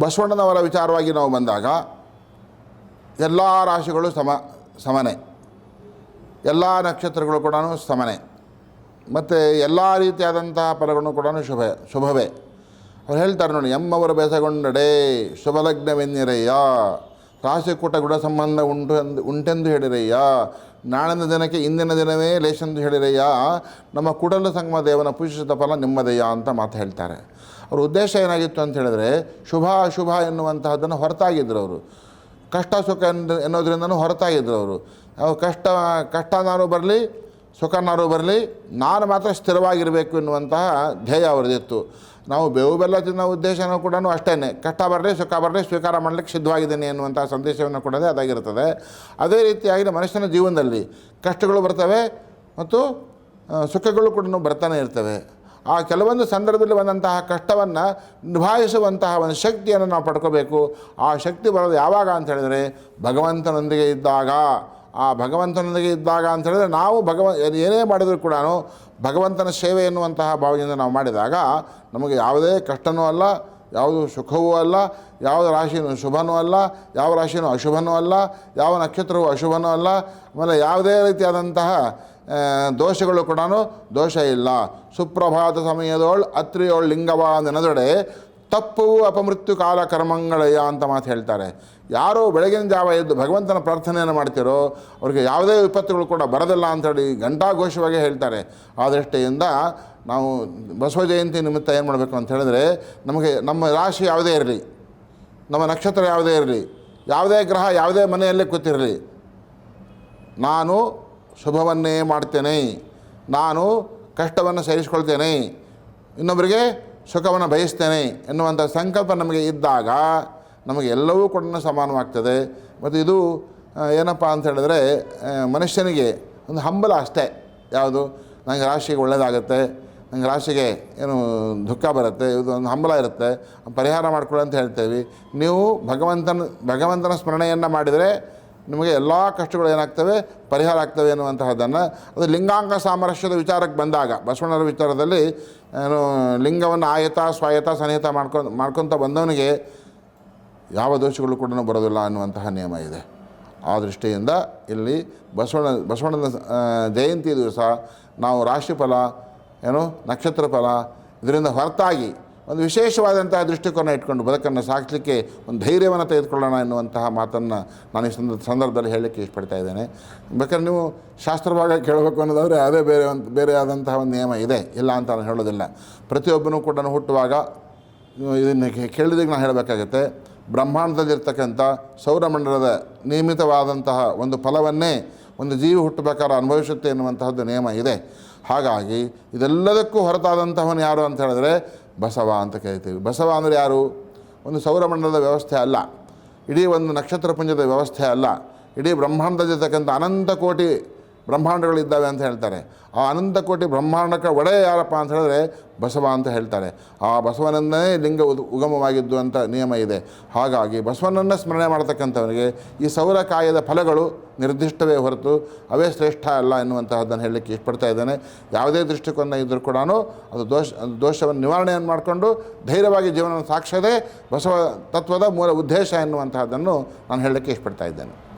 ಬಸವಣ್ಣನವರ ವಿಚಾರವಾಗಿ ನಾವು ಬಂದಾಗ ಎಲ್ಲ ರಾಶಿಗಳು ಸಮ, ಸಮನೆ. ಎಲ್ಲ ನಕ್ಷತ್ರಗಳು ಕೂಡ ಸಮನೆ. ಮತ್ತು ಎಲ್ಲ ರೀತಿಯಾದಂತಹ ಫಲಗಳು ಕೂಡ ಶುಭ, ಶುಭವೇ. ಅವ್ರು ಹೇಳ್ತಾರೆ ನೋಡಿ, ಎಮ್ಮವರು ಬೆಸಗೊಂಡಡೆ, ಶುಭಲಗ್ನವೆನ್ನಿರಯ್ಯ. ರಾಶಿಕೂಟ ಗುಡ ಸಂಬಂಧ ಉಂಟು ಎಂದು, ಉಂಟೆಂದು ಹೇಳಿರಯ್ಯ. ನಾಳಿನ ದಿನಕ್ಕೆ ಇಂದಿನ ದಿನವೇ ಲೇಷನ್ ಹೇಳಿರಯ್ಯ ನಮ್ಮ ಕುಡಲ ಸಂಗಮ ದೇವನ ಪೂಜಿಸಿದ ಫಲ ನಿಮ್ಮದಯ್ಯ ಅಂತ ಮಾತು ಹೇಳ್ತಾರೆ. ಅವ್ರ ಉದ್ದೇಶ ಏನಾಗಿತ್ತು ಅಂತ ಹೇಳಿದ್ರೆ ಶುಭ ಅಶುಭ ಎನ್ನುವಂತಹದ್ದನ್ನು ಹೊರತಾಗಿದ್ದರು ಅವರು. ಕಷ್ಟ ಸುಖ ಎನ್- ಎನ್ನೋದ್ರಿಂದನೂ ಹೊರತಾಗಿದ್ದರು ಅವರು. ಅವು ಕಷ್ಟ ಕಷ್ಟನಾರು ಬರಲಿ ಸುಖನಾರು ಬರಲಿ, ನಾನು ಮಾತ್ರ ಸ್ಥಿರವಾಗಿರಬೇಕು ಎನ್ನುವಂತಹ ಧ್ಯೇಯ ಅವ್ರದ್ದಿತ್ತು. ನಾವು ಬೇವು ಬೆಲ್ಲ ತಿನ್ನೋ ಉದ್ದೇಶನೂ ಕೂಡ ಅಷ್ಟೇ ಕಷ್ಟ ಬರಲಿ, ಸುಖ ಬರಲಿ, ಸ್ವೀಕಾರ ಮಾಡಲಿಕ್ಕೆ ಸಿದ್ಧವಾಗಿದ್ದೇನೆ ಎನ್ನುವಂಥ ಸಂದೇಶವನ್ನು ಕೊಡೋದೇ ಅದಾಗಿರ್ತದೆ. ಅದೇ ರೀತಿಯಾಗಿ ಮನುಷ್ಯನ ಜೀವನದಲ್ಲಿ ಕಷ್ಟಗಳು ಬರ್ತವೆ ಮತ್ತು ಸುಖಗಳು ಕೂಡ ಬರ್ತಾನೆ ಇರ್ತವೆ. ಆ ಕೆಲವೊಂದು ಸಂದರ್ಭದಲ್ಲಿ ಬಂದಂತಹ ಕಷ್ಟವನ್ನು ನಿಭಾಯಿಸುವಂತಹ ಒಂದು ಶಕ್ತಿಯನ್ನು ನಾವು ಪಡ್ಕೋಬೇಕು. ಆ ಶಕ್ತಿ ಬರೋದು ಯಾವಾಗ ಅಂತ ಹೇಳಿದರೆ, ಭಗವಂತನೊಂದಿಗೆ ಇದ್ದಾಗ. ಆ ಭಗವಂತನೊಂದಿಗೆ ಇದ್ದಾಗ ಅಂತ ಹೇಳಿದ್ರೆ ನಾವು ಭಗವ, ಏನೇ ಮಾಡಿದರೂ ಕೂಡ ಭಗವಂತನ ಸೇವೆ ಎನ್ನುವಂತಹ ಭಾವದಿಂದ ನಾವು ಮಾಡಿದಾಗ ನಮಗೆ ಯಾವುದೇ ಕಷ್ಟವೂ ಅಲ್ಲ, ಯಾವುದು ಸುಖವೂ ಅಲ್ಲ ಯಾವ ರಾಶಿಯೂ ಶುಭನೂ ಅಲ್ಲ, ಯಾವ ರಾಶಿಯೂ ಅಶುಭನೂ ಅಲ್ಲ, ಯಾವ ನಕ್ಷತ್ರವೂ ಅಶುಭನೂ ಅಲ್ಲ, ಆಮೇಲೆ ಯಾವುದೇ ರೀತಿಯಾದಂತಹ ದೋಷಗಳು ಕೂಡ ದೋಷ ಇಲ್ಲ. ಸುಪ್ರಭಾತ ಸಮಯದೊಳ್, ಅತ್ರಿಯೋಳ್ ಲಿಂಗವ ನೆನದೊಡೆ ತಪ್ಪುವು ಅಪಮೃತ್ಯು ಕಾಲ ಕರ್ಮಗಳಯ್ಯ ಅಂತ ಮಾತು ಹೇಳ್ತಾರೆ. ಯಾರೋ ಬೆಳಗಿನ ಜಾವ ಎದ್ದು ಭಗವಂತನ ಪ್ರಾರ್ಥನೆಯನ್ನು ಮಾಡ್ತಿರೋ, ಅವರಿಗೆ ಯಾವುದೇ ವಿಪತ್ತುಗಳು ಕೂಡ ಬರೋದಿಲ್ಲ ಅಂತೇಳಿ ಘಂಟಾಘೋಷವಾಗಿ ಹೇಳ್ತಾರೆ. ಆ ದೃಷ್ಟಿಯಿಂದ ನಾವು ಬಸವ ಜಯಂತಿ ನಿಮಿತ್ತ ಏನು ಮಾಡಬೇಕು ಅಂತ ಹೇಳಿದ್ರೆ, ನಮಗೆ ನಮ್ಮ ರಾಶಿ ಯಾವುದೇ ಇರಲಿ, ನಮ್ಮ ನಕ್ಷತ್ರ ಯಾವುದೇ ಇರಲಿ, ಯಾವುದೇ ಗ್ರಹ ಯಾವುದೇ ಮನೆಯಲ್ಲೇ ಕೂತಿರಲಿ, ನಾನು ಶುಭವನ್ನೇ ಮಾಡ್ತೇನೆ, ನಾನು ಕಷ್ಟವನ್ನು ಸಹಿಸ್ಕೊಳ್ತೇನೆ, ಇನ್ನೊಬ್ಬರಿಗೆ ಸುಖವನ್ನು ಬಯಸ್ತೇನೆ ಎನ್ನುವಂಥ ಸಂಕಲ್ಪ ನಮಗೆ ಇದ್ದಾಗ ನಮಗೆ ಎಲ್ಲವೂ ಕೂಡ ಸಮಾನವಾಗ್ತದೆ. ಮತ್ತು ಇದು ಏನಪ್ಪ ಅಂತ ಹೇಳಿದ್ರೆ ಮನುಷ್ಯನಿಗೆ ಒಂದು ಹಂಬಲ ಅಷ್ಟೇ. ಯಾವುದು? ನನಗೆ ರಾಶಿಗೆ ಒಳ್ಳೆಯದಾಗುತ್ತೆ ನಂಗೆ ರಾಶಿಗೆ ಏನು ದುಃಖ ಬರುತ್ತೆ, ಇದು ಒಂದು ಹಂಬಲ ಇರುತ್ತೆ, ಪರಿಹಾರ ಮಾಡಿಕೊಳ್ಳಿ ಅಂತ ಹೇಳ್ತೇವೆ. ನೀವು ಭಗವಂತನ ಭಗವಂತನ ಸ್ಮರಣೆಯನ್ನು ಮಾಡಿದರೆ ನಿಮಗೆ ಎಲ್ಲ ಕಷ್ಟಗಳು ಏನಾಗ್ತವೆ? ಪರಿಹಾರ ಆಗ್ತವೆ ಅನ್ನುವಂತಹದ್ದನ್ನು ಅದು ಲಿಂಗಾಂಗ ಸಾಮರಸ್ಯದ ವಿಚಾರಕ್ಕೆ ಬಂದಾಗ, ಬಸವಣ್ಣರ ವಿಚಾರದಲ್ಲಿ, ಏನು, ಲಿಂಗವನ್ನು ಆಯತ, ಸ್ವಾಯತ ಸನಿಹಿತ ಮಾಡ್ಕೊಂಡು ಮಾಡ್ಕೊತ ಬಂದವನಿಗೆ ಯಾವ ದೋಷಗಳು ಕೂಡ ಬರೋದಿಲ್ಲ ಅನ್ನುವಂತಹ ನಿಯಮ ಇದೆ. ಆ ದೃಷ್ಟಿಯಿಂದ ಇಲ್ಲಿ ಬಸವಣ್ಣ, ಬಸವಣ್ಣನ ಜಯಂತಿ ದಿವಸ ನಾವು ರಾಶಿಫಲ, ಏನು ನಕ್ಷತ್ರ ಫಲ ಇದರಿಂದ ಹೊರತಾಗಿ ಒಂದು ವಿಶೇಷವಾದಂತಹ ದೃಷ್ಟಿಕೋನ ಇಟ್ಕೊಂಡು ಬದುಕನ್ನು ಸಾಗಿಸಲಿಕ್ಕೆ ಒಂದು ಧೈರ್ಯವನ್ನು ತೆಗೆದುಕೊಳ್ಳೋಣ ಎನ್ನುವಂತಹ ಮಾತನ್ನು ನಾನು ಈ ಸಂದ ಸಂದರ್ಭದಲ್ಲಿ ಹೇಳಲಿಕ್ಕೆ ಇಷ್ಟಪಡ್ತಾ ಇದ್ದೇನೆ. ಬೇಕಾದ್ರೆ ನೀವು ಶಾಸ್ತ್ರಭಾಗ ಕೇಳಬೇಕು ಅನ್ನೋದಾದರೆ ಅದೇ ಬೇರೆ ಒಂದು ಬೇರೆ ಆದಂತಹ ಒಂದು ನಿಯಮ ಇದೆ. ಇಲ್ಲ ಅಂತ ನಾನು ಹೇಳೋದಿಲ್ಲ. ಪ್ರತಿಯೊಬ್ಬನೂ ಕೂಡ ಹುಟ್ಟುವಾಗ ಇದನ್ನು ಕೇಳಿದಾಗ ನಾನು ಹೇಳಬೇಕಾಗತ್ತೆ, ಬ್ರಹ್ಮಾಂಡದಲ್ಲಿರ್ತಕ್ಕಂಥ ಸೌರಮಂಡಲದ ನಿಯಮಿತವಾದಂತಹ ಒಂದು ಫಲವನ್ನೇ ಒಂದು ಜೀವಿ ಹುಟ್ಟಬೇಕಾದ್ರೆ ಅನುಭವಿಸುತ್ತೆ ಎನ್ನುವಂತಹದ್ದು ನಿಯಮ ಇದೆ. ಹಾಗಾಗಿ ಇದೆಲ್ಲದಕ್ಕೂ ಹೊರತಾದಂತಹವನು ಯಾರು ಅಂತ ಹೇಳಿದ್ರೆ ಬಸವ ಅಂತ ಕರಿತೀವಿ ಬಸವ ಅಂದರೆ ಯಾರು? ಒಂದು ಸೌರಮಂಡಲದ ವ್ಯವಸ್ಥೆ ಅಲ್ಲ. ಇಡೀ ಒಂದು ನಕ್ಷತ್ರಪುಂಜದ ವ್ಯವಸ್ಥೆ ಅಲ್ಲ. ಇಡೀ ಬ್ರಹ್ಮಾಂಡದಲ್ಲಿರ್ತಕ್ಕಂಥ ಅನಂತ ಕೋಟಿ ಬ್ರಹ್ಮಾಂಡಗಳಿದ್ದಾವೆ ಅಂತ ಹೇಳ್ತಾರೆ. ಆ ಅನಂತ ಕೋಟಿ ಬ್ರಹ್ಮಾಂಡಕ್ಕೆ ಒಡೆಯ ಯಾರಪ್ಪ ಅಂತ ಹೇಳಿದ್ರೆ ಬಸವ ಅಂತ ಹೇಳ್ತಾರೆ. ಆ ಬಸವನನ್ನೇ ಲಿಂಗ ಉಗಮವಾಗಿದ್ದು ಅಂತ ನಿಯಮ ಇದೆ. ಹಾಗಾಗಿ ಬಸವನನ್ನು ಸ್ಮರಣೆ ಮಾಡ್ತಕ್ಕಂಥವನಿಗೆ ಈ ಸೌರಕಾಯದ ಫಲಗಳು ನಿರ್ದಿಷ್ಟವೇ ಹೊರತು ಅವೇ ಶ್ರೇಷ್ಠ ಅಲ್ಲ ಎನ್ನುವಂತಹದ್ದನ್ನು ಹೇಳಲಿಕ್ಕೆ ಇಷ್ಟಪಡ್ತಾ ಇದ್ದೇನೆ. ಯಾವುದೇ ದೃಷ್ಟಿಕೋನ ಇದ್ದರೂ ಕೂಡ ಅದು ದೋಷ ದೋಷವನ್ನು ನಿವಾರಣೆಯನ್ನು ಮಾಡಿಕೊಂಡು ಧೈರ್ಯವಾಗಿ ಜೀವನವನ್ನು ಸಾಕ್ಷದೇ ಬಸವ ತತ್ವದ ಮೂಲ ಉದ್ದೇಶ ಎನ್ನುವಂತಹದ್ದನ್ನು ನಾನು ಹೇಳಲಿಕ್ಕೆ ಇಷ್ಟಪಡ್ತಾ ಇದ್ದೇನೆ.